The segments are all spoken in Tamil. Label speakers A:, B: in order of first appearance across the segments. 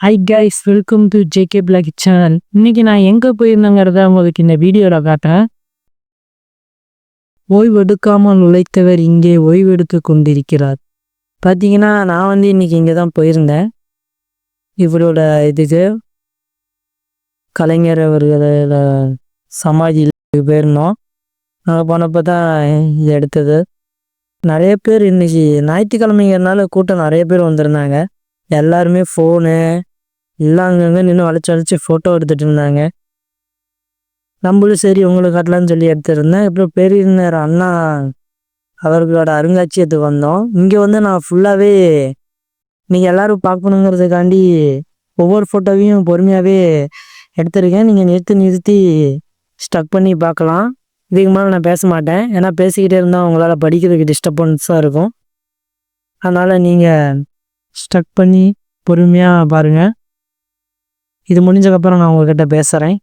A: Hi guys welcome to JK blog channel இன்னைக்கு நான் எங்கே போயிருந்தேங்கிறத உங்களுக்கு இந்த வீடியோவில் காட்டுறேன். ஓய்வெடுக்காமல் உழைத்தவர் இங்கே ஓய்வெடுத்து கொண்டிருக்கிறார். பார்த்தீங்கன்னா நான் வந்து இன்னைக்கு இங்கே தான் போயிருந்தேன். இவரோட இதுக்கு கலைஞர் அவர்களோட சமாதியில் போயிருந்தோம். நாங்கள் போனப்போ தான் இது எடுத்தது. நிறைய பேர் இன்றைக்கி ஞாயிற்றுக்கிழமைங்கிறனால கூட்டம் நிறைய பேர் வந்திருந்தாங்க. எல்லாருமே ஃபோனு எல்லாம் அங்கங்கே நின்று வளைச்சி வளைச்சி ஃபோட்டோ எடுத்துகிட்டு இருந்தாங்க. நம்மளும் சரி உங்களுக்கு காட்டலான்னு சொல்லி எடுத்துருந்தேன் அப்புறம் பெரியனர் அண்ணா அவர்களோட அருங்காட்சியகத்துக்கு வந்தோம். இங்கே வந்து நான் ஃபுல்லாகவே நீங்கள் எல்லோரும் பார்க்கணுங்கிறதுக்காண்டி ஒவ்வொரு ஃபோட்டோவையும் பொறுமையாகவே எடுத்திருக்கேன். நீங்கள் நிறுத்தி நிறுத்தி ஸ்டக் பண்ணி பார்க்கலாம். இதுக்கு மேலே நான் பேச மாட்டேன். ஏன்னா பேசிக்கிட்டே இருந்தால் உங்களால் படிக்கிறதுக்கு டிஸ்டர்பன்ஸாக இருக்கும். அதனால் நீங்கள் ஸ்டக் பண்ணி பொறுமையாக பாருங்கள் இது முடிஞ்சக்கப்புறம் நான் உங்கள்கிட்ட பேசுகிறேன்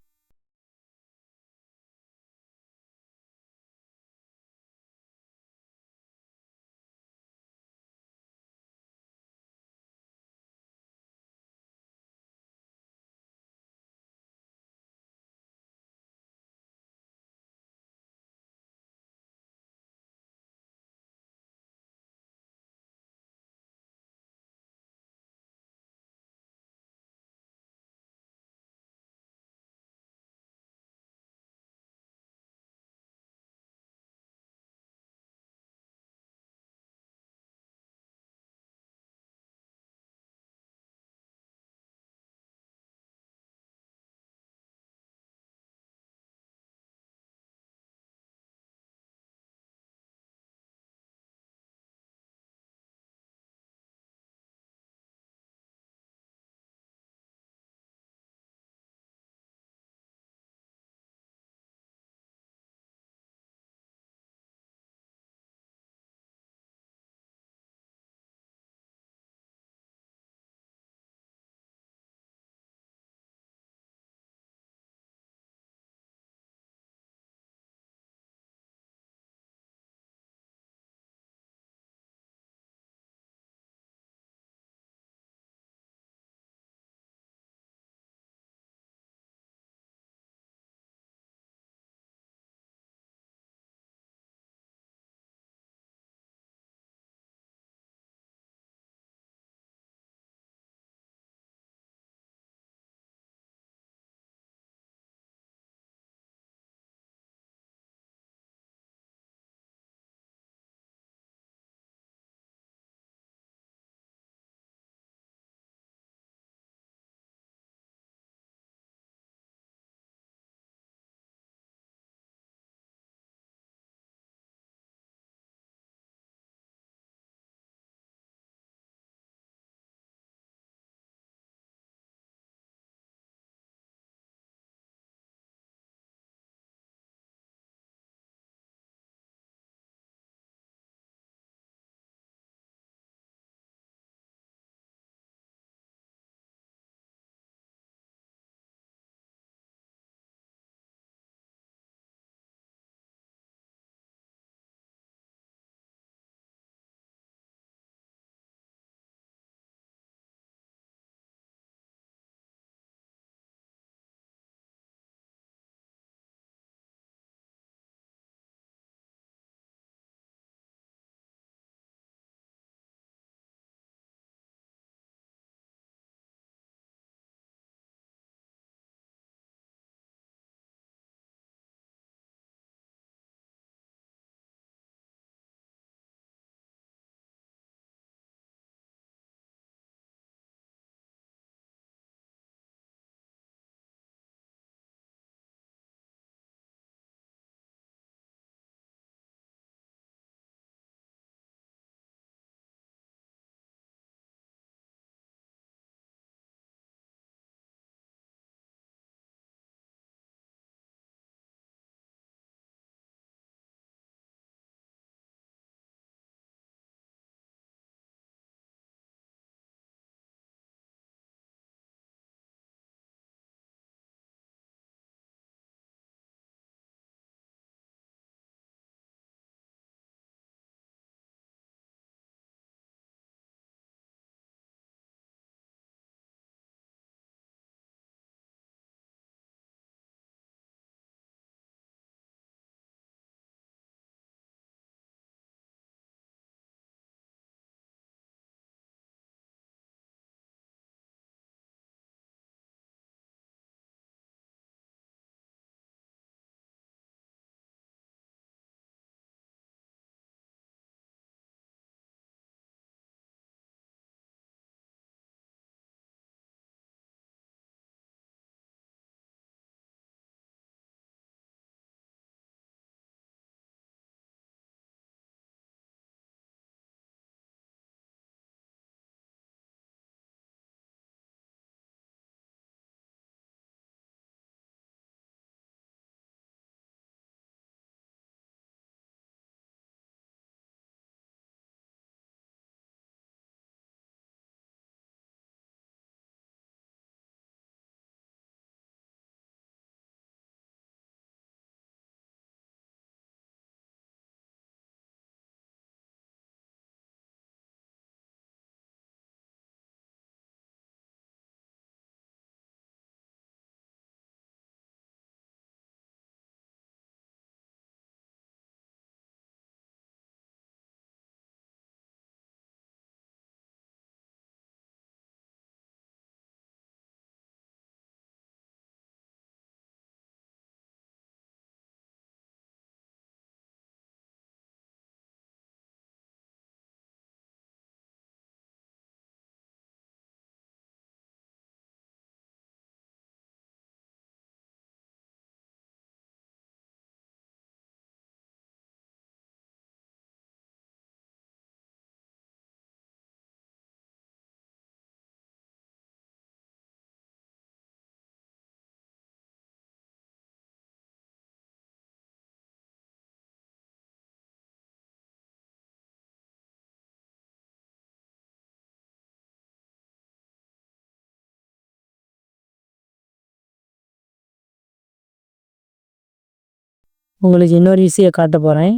A: உங்களுக்கு இன்னொரு விஷயம் காட்ட போகிறேன்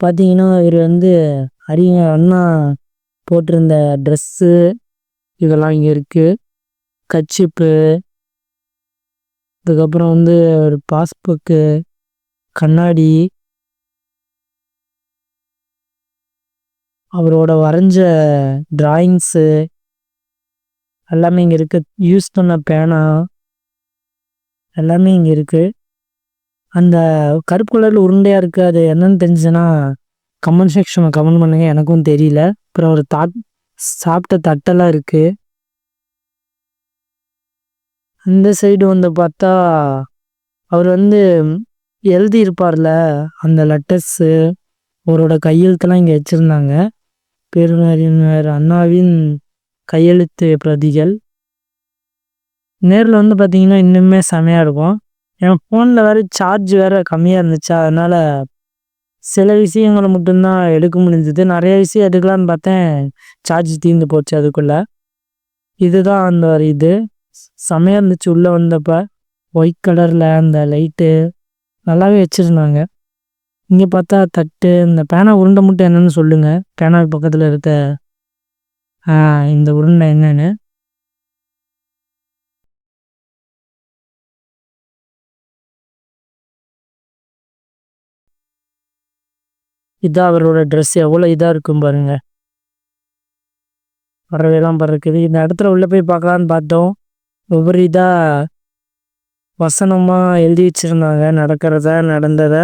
A: பார்த்தீங்கன்னா இவர் வந்து அரிய அண்ணா போட்டிருந்த ட்ரெஸ்ஸு இதெல்லாம் இங்கே இருக்குது கச்சிப்பு அதுக்கப்புறம் வந்து ஒரு பாஸ்புக்கு கண்ணாடி. அவரோட வரைஞ்ச டிராயிங்ஸு எல்லாமே இங்கே இருக்குது யூஸ் பண்ண பேனா எல்லாமே இங்கே இருக்குது அந்த கருப்பு கலரில் உருண்டையாக இருக்குது அது என்னன்னு தெரிஞ்சுன்னா கமெண்ட் செக்ஷனில் கமெண்ட் பண்ணுங்க எனக்கும் தெரியல. அப்புறம் ஒரு தாட் சாப்பிட்ட தட்டெல்லாம் இருக்குது அந்த சைடு வந்து பார்த்தா அவர் வந்து எழுதியிருப்பார்ல அந்த லெட்டர்ஸு அவரோட கையெழுத்தெல்லாம் இங்கே வச்சுருந்தாங்க. பேரறிஞர் அண்ணாவின் கையெழுத்து பிரதிகள். நேரில் வந்து பார்த்தீங்கன்னா இன்னுமே செமையாக இருக்கும். என் ஃபோனில் வேறு சார்ஜ் வேறு கம்மியாக இருந்துச்சா. அதனால் சில விஷயங்களை மட்டும்தான் எடுக்க முடிஞ்சது. நிறைய விஷயம் எடுக்கலான்னு பார்த்தேன். சார்ஜ் தீர்ந்து போச்சு அதுக்குள்ளே. இதுதான் அந்த ஒரு இது. செமையாக இருந்துச்சு உள்ளே வந்தப்போ. ஒயிட் கலரில் அந்த லைட்டு நல்லாவே வச்சுருந்தாங்க. இங்கே பார்த்தா தட்டு இந்த பேனா உருண்டை மட்டும் என்னென்னு சொல்லுங்கள் பேனா பக்கத்தில் இருக்க இந்த உருண்டை என்னென்னு. இதான் அவரோட ட்ரெஸ் எவ்வளோ இதாக இருக்கும் பாருங்க. பறவைலாம் பறக்குது. இந்த இடத்துல உள்ளே போய் பார்க்கலான்னு பார்த்தோம். ஒவ்வொரு இதாக வசனமாக எழுதி வச்சுருந்தாங்க. நடக்கிறத நடந்ததை.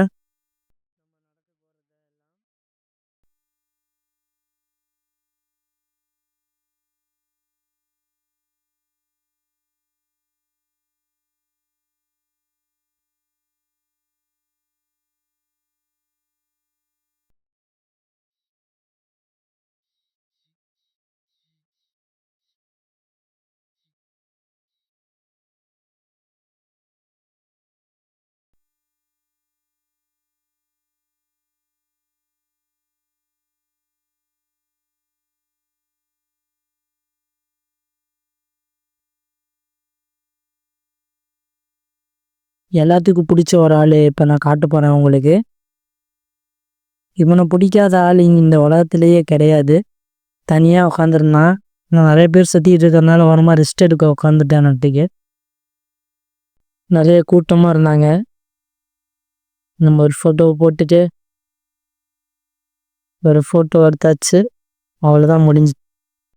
A: எல்லாத்துக்கும் பிடிச்ச ஒரு ஆள் இப்போ நான் காட்ட போகிறேன் உங்களுக்கு. இவனை பிடிக்காத ஆள் இங்கே இந்த உலகத்துலேயே கிடையாது. தனியாக உட்காந்துருந்தான் நான் நிறைய பேர் சுற்றிட்டு இருக்கிறதுனால வரமா ரெஸ்ட் எடுக்க உட்காந்துட்டேன் நட்டுக்கு நிறைய கூட்டமாக இருந்தாங்க. நம்ம ஒரு ஃபோட்டோவை போட்டுட்டு ஒரு ஃபோட்டோ எடுத்தாச்சு. அவ்வளோதான் முடிஞ்சு